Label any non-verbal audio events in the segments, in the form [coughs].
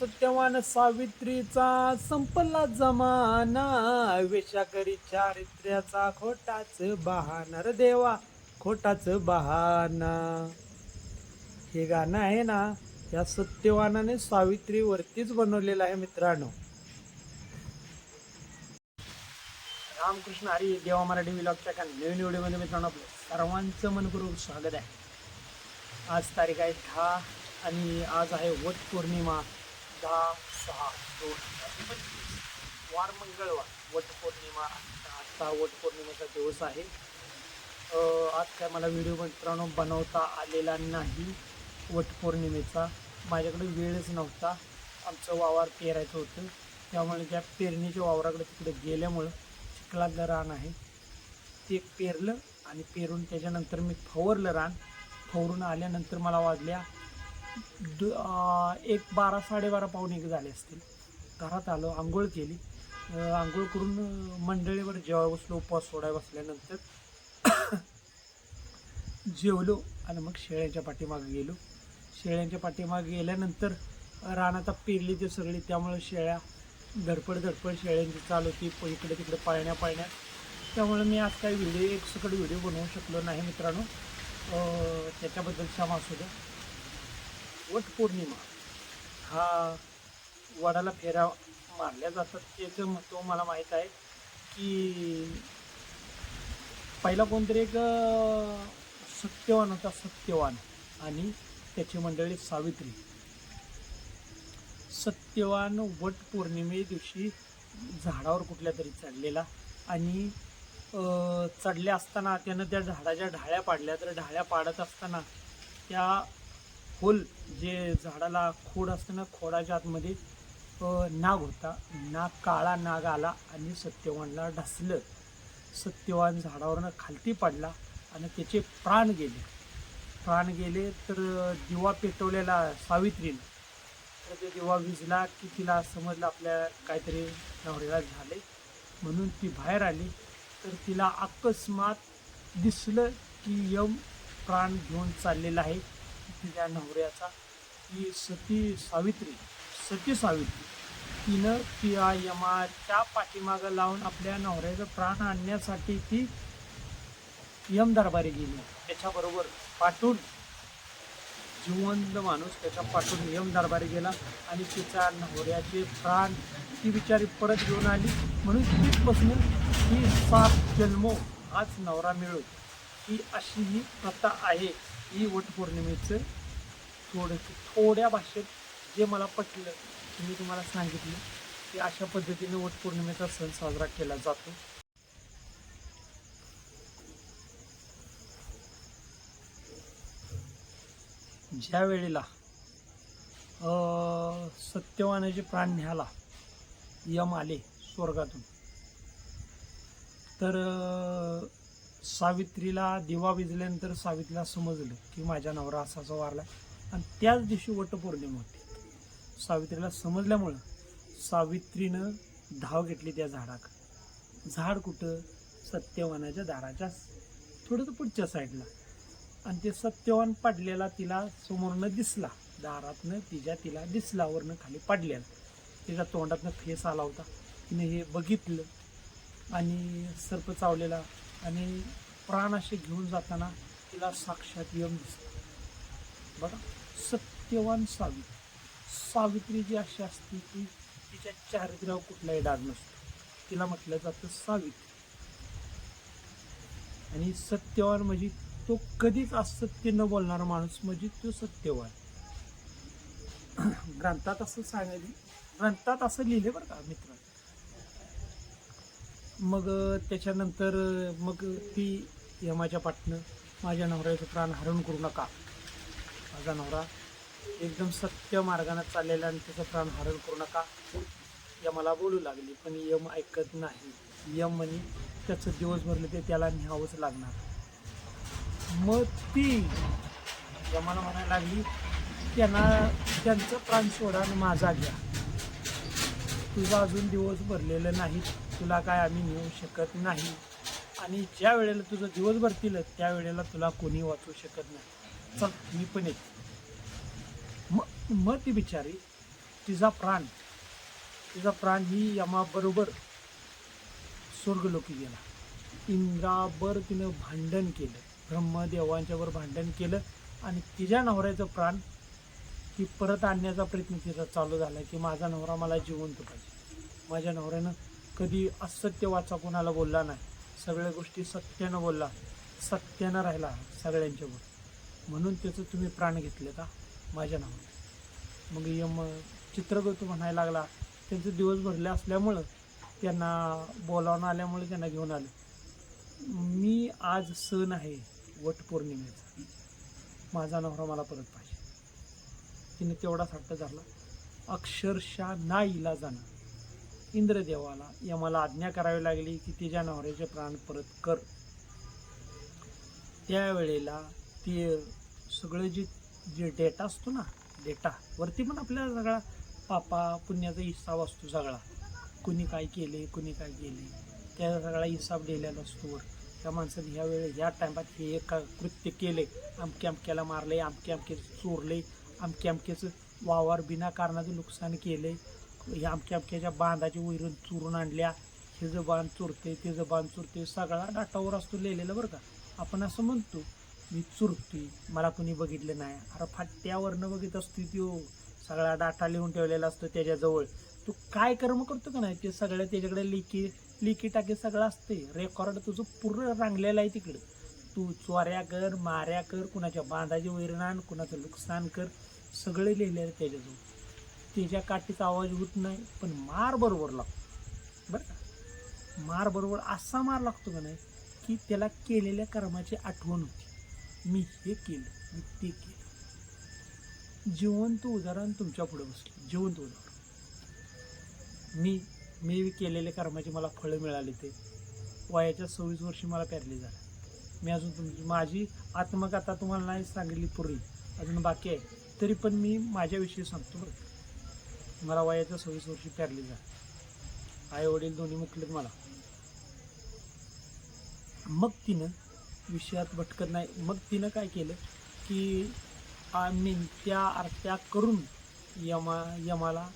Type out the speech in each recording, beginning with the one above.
सत्यवान सावित्रीचा संपला जमाना. वेशाकरी चारित्र्याचा खोटाच बहाना. देवा खोटाच बहाना. हे गाणं आहे ना या सत्यवानाने सावित्रीवरतीच बनवलेलं आहे मित्रांनो. रामकृष्ण हरी देवा मराठी विलॉगच्या का नवीन व्हिडिओमध्ये मित्रांनो आपलं सर्वांचं मनपूर्वक स्वागत आहे. आज तारीख आहे दहा आणि आज आहे वट पौर्णिमा. दहा सहा दोन हजार पंचवीस वार मंगळवार वटपौर्णिमा आता दिवस आहे. आज काय मला व्हिडिओ मित्रांनो बनवता आलेला नाही वटपौर्णिमेचा. माझ्याकडे वेळच नव्हता. आमचं वावर पेरायचं होतं. त्यामुळे त्या पेरणीच्या वावराकडे तिकडे गेल्यामुळं चिखलातलं रान आहे. ते पेरलं आणि पेरून त्याच्यानंतर मी फवरलं रान. फवरून आल्यानंतर मला वाजल्या एक बारा साडेबारा पाऊण एक झाले असतील. घरात आलो आंघोळ केली. आंघोळ करून मंडळीवर जेव्हा बसलो उपवास सोडाय बसल्यानंतर [coughs] जेवलो आणि मग शेळ्यांच्या पाठीमागे गेलो. शेळ्यांच्या पाठीमागे गेल्यानंतर रानात पेरली ते सगळी त्यामुळे शेळ्या धडपड धडपड शेळ्यांची चालू होती. इकडे तिकडे पाळण्या पाळण्या. त्यामुळे मी आज काही व्हिडिओ एक सकट व्हिडिओ बनवू शकलो नाही मित्रांनो. त्याच्याबद्दल क्षमा असू द्या. वटपौर्णिमा. हा वडाला फेऱ्या मारल्या जातात. त्याचं महत्त्व मला माहीत आहे की पहिला कोणतरी एक सत्यवान होता सत्यवान. आणि त्याची मंडळी सावित्री. सत्यवान वट पौर्णिमे दिवशी झाडावर कुठल्या तरी चढलेला आणि चढल्या असताना त्यानं त्या झाडाच्या ढाळ्या पाडल्या. तर ढाळ्या पाडत असताना त्या खोल जे झाडाला खोड असतं ना खोडाच्या आतमध्ये नाग होता. नाग काळा नाग आला आणि सत्यवानला ढसलं. सत्यवान झाडावरनं खालती पडला आणि त्याचे प्राण गेले. प्राण गेले तर दिवा पेटवलेला सावित्रीनं. तर ते दिवा विजला की तिला समजलं आपल्या काहीतरी नवऱ्याला झाले. म्हणून ती बाहेर आली. तर तिला अकस्मात दिसलं की यम प्राण घेऊन चाललेला आहे. तिच्या नवऱ्याचा. ती सती सावित्री सती सावित्री. तिनं किंवा यमाच्या पाठीमागं लावून आपल्या नवऱ्याचं प्राण आणण्यासाठी ती यम दरबारी गेली. त्याच्याबरोबर पाठून जिवंत माणूस त्याच्या पाठून यम दरबारी गेला आणि तिच्या नवऱ्याचे प्राण ती बिचारी परत घेऊन आली. म्हणून तिथपासून ही सात जन्मो हाच नवरा मिळो ही अशी ही प्रथा आहे. ही वटपौर्णिमेचं थोडं थोड्या भाषेत जे मला पटलं ते मी तुम्हाला सांगितलं की अशा पद्धतीने वटपौर्णिमेचा सण साजरा केला जातो. ज्या वेळेला अं, सत्यवानाचे प्राण न्याला यम आले स्वर्गातून तर सावित्रीला दिवा विजल्यानंतर सावित्रीला समजलं की माझ्या नवरा असा वारला. आणि त्याच दिवशी वटपौर्णिमा होती. सावित्रीला समजल्यामुळं सावित्रीनं धाव घेतली त्या झाडाक. झाड कुठं? सत्यवानाच्या दाराच्या थोडंसं पुढच्या साईडला. आणि ते सत्यवान पडलेला तिला समोरनं दिसला. दारातनं तिच्या तिला दिसला वरनं खाली पडलेला. तिच्या तोंडातनं फेस आला होता. तिने हे बघितलं आणि सर्प चावलेला आणि प्राण असे घेऊन जाताना तिला साक्षात यम दिसला बरं सत्यवान सावित्री. सावित्री जी अशी असते की तिच्या चारित्र्यावर कुठलाही डाग नसतो. तिला म्हटलं जातं सावित्री. आणि सत्यवान म्हणजे तो कधीच असत्य न बोलणारा माणूस म्हणजे तो सत्यवान. ग्रंथात असं सांगायचं ग्रंथात असं लिहिले बरं का मित्र मग त्याच्यानंतर मग ती यमाच्या पाटणं माझ्या नवऱ्याचं प्राण हरण करू नका. माझा नवरा एकदम सत्य मार्गाने चाललेला आणि त्याचं प्राण हरण करू नका. यमाला बोलू लागली पण यम ऐकत नाही. यम म्हणे त्याचं दिवस भरले ते त्याला न्यावंच लागणार. मग ती यमाला म्हणायला लागली त्यांना त्यांचं प्राण सोडा आणि माझा घ्या. तुझा अजून दिवस भरलेलं नाही. तुला काय आम्ही नेऊ शकत नाही. आणि ज्या वेळेला तुझं दिवस भरतील त्यावेळेला तुला कोणी वाचवू शकत नाही. चल मी पण येते. मग मग ती बिचारी तिचा प्राण तिचा प्राण ही यमाबरोबर स्वर्गलोकी गेला. इंद्राबर तिनं भांडण केलं. ब्रह्मदेवांच्यावर भांडण केलं. आणि तिच्या नवऱ्याचं प्राण ती परत आणण्याचा प्रयत्न तिचा चालू झाला की माझा नवरा मला जिवंत पाहिजे. माझ्या नवऱ्यानं कधी असत्य वाचा कोणाला बोलला नाही. सगळ्या गोष्टी सत्यानं बोलला. सत्यानं राहिला सगळ्यांच्यावर म्हणून त्याचं तुम्ही प्राण घेतले का? माझ्या नावाने. मग यम चित्रगुप्त म्हणायला लागला. त्यांचे दिवस भरले असल्यामुळं त्यांना बोलावणं आल्यामुळे त्यांना घेऊन आलं. मी आज सण आहे वटपौर्णिमेचा. माझा नवरा मला परत पाहिजे. तिने तेवढा हट्ट झाला अक्षरशः ना इला जाणं. इंद्रदेवाला यमाला आज्ञा करावी लागली की तिच्या नवऱ्याचे प्राण परत कर. त्यावेळेला ते सगळं जे जे डेटा असतो ना डेटा वरती पण आपल्याला सगळा पापा पुण्याचा हिसाब असतो सगळा. कुणी काय केले कुणी काय केले. त्याचा सगळा हिसाब लिहिलेला असतो वर. त्या माणसाने ह्या वेळेस ह्या टायमात हे एक कृत्य केले. अमके अमक्याला मारले अमके अमके चोरले अमके अमक्याचं वावर बिना कारणाचं नुकसान केले. ह्या अमक्या अमक्याच्या बांधाची वैरून चुरून आणल्या. हे बांध चुरते ते बांध चुरते. सगळा डाटावर असतो लिहिलेलं बरं का. आपण असं म्हणतो मी चुरतोय. मला कुणी बघितलं नाही. अरे फाट्यावरनं बघित असतो तो सगळा डाटा लिहून ठेवलेला असतो त्याच्याजवळ. तू काय कर्म करतो का नाही? ते सगळं त्याच्याकडे लिकी लिकी टाकी सगळं असते रेकॉर्ड तुझं पूर्ण रांगलेलं आहे तिकडे. तू चोऱ्या कर माऱ्या कर कुणाच्या बांधाची वैरण आण कुणाचं नुकसान कर. सगळे लिहिलेलं आहे त्याच्याजवळ. त्याच्या काठीचा आवाज होत नाही पण मार बरोबर लागतो. बरं का? मार बरोबर असा मार लागतो का नाही की त्याला केलेल्या कर्माची आठवण होती. मी हे केलं मी ते केलं. जिवंत उदाहरण तुमच्यापुढे बसलं. जिवंत उदाहरण. मी मी केलेल्या कर्माची मला फळं मिळाली ते. वयाच्या सव्वीस वर्षी मला पॅरली झालं. मी अजून तुमची माझी आत्मकथा तुम्हाला नाही सांगितली पूर्वी अजून बाकी आहे. तरी पण मी माझ्याविषयी सांगतो बरं मला वयाच्या सव्वीस वर्षी प्यारली जा. आई वडील दोन्ही मुकलेत मला. मग तिनं विषयात भटकत नाही. मग तिनं काय केलं की आम्ही त्या आरत्या करून यमा यमाला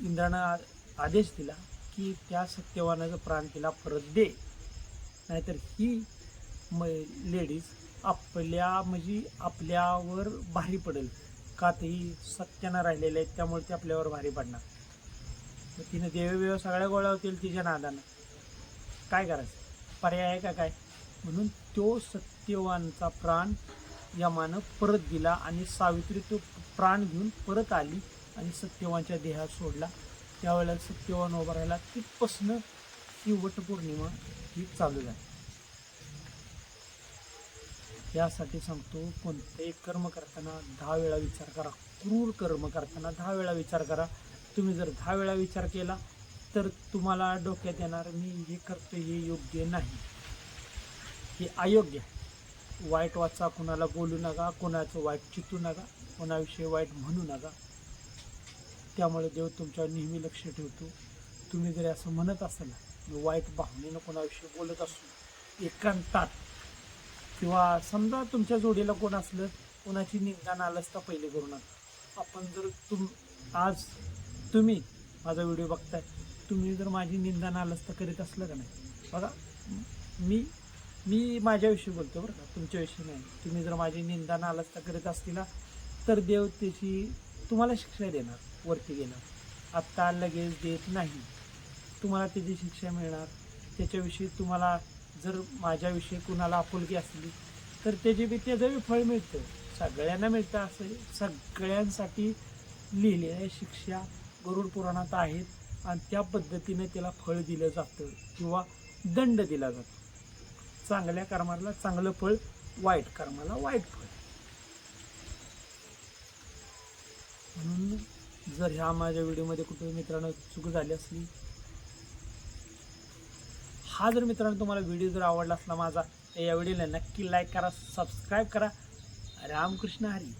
इंद्रानं आ- आदेश दिला की त्या सत्यवानाचं प्राण तिला परत दे. नाहीतर ही म लेडीज आपल्या म्हणजे आपल्यावर भारी पडेल. कातही सत्यानं राहिलेले आहेत त्यामुळे ते आपल्यावर भारी पडणार. मग तिनं देववेव सगळ्या गोळ्या होतील तिच्या नादानं. काय करायचं? पर्याय आहे का काय? म्हणून तो सत्यवानचा प्राण यमानं परत दिला आणि सावित्री तो प्राण घेऊन परत आली आणि सत्यवानच्या देहात सोडला. त्यावेळेला सत्यवान उभा राहिला. तिथपासनं ही वटपौर्णिमा ही चालू झाली. यासाठी सांगतो कोणतेही कर्म करताना दहा वेळा विचार करा. क्रूर कर्म करताना दहा वेळा विचार करा. तुम्ही जर दहा वेळा विचार केला तर तुम्हाला डोक्यात येणार मी हे करतो हे योग्य नाही. हे अयोग्य आहे. वाईट वाचा कोणाला बोलू नका कोणाचं वाईट चितू नका कोणाविषयी वाईट म्हणू नका. त्यामुळे देव तुमच्यावर नेहमी लक्ष ठेवतो. तुम्ही जरी असं म्हणत असाल वाईट भावनेनं कोणाविषयी बोलत असू एकांतात किंवा समजा तुमच्या जोडीला कोण असलं कोणाची निंदा तर पहिले करू नका. आपण जर तुम आज तुम्ही माझा व्हिडिओ बघताय तुम्ही जर माझी निंदा तर करीत असलं का नाही? बघा मी मी माझ्याविषयी बोलतो बरं का तुमच्याविषयी नाही. तुम्ही जर माझी निंदा नालस्ता करीत असतील तर देव त्याची तुम्हाला शिक्षा देणार वरती घेणार. आत्ता लगेच देत नाही. तुम्हाला त्याची शिक्षा मिळणार. त्याच्याविषयी तुम्हाला जर माझ्याविषयी कुणाला आपुलकी असली तर त्याचे बी त्याचं बी फळ मिळतं. सगळ्यांना मिळतं असं. सगळ्यांसाठी लिहिलेल्या शिक्षा गरुड पुराणात आहेत आणि त्या पद्धतीने त्याला फळ दिलं जातं किंवा दंड दिला जातो. चांगल्या कर्माला चांगलं फळ वाईट कर्माला वाईट फळ. म्हणून जर ह्या माझ्या व्हिडिओमध्ये कुठे मित्रांनो चूक झाली असली हा जर मित्रांनो तुम्हाला व्हिडिओ जर आवडला असला माझा तर या व्हिडिओला नक्की लाईक करा सबस्क्राईब करा. रामकृष्ण हरी.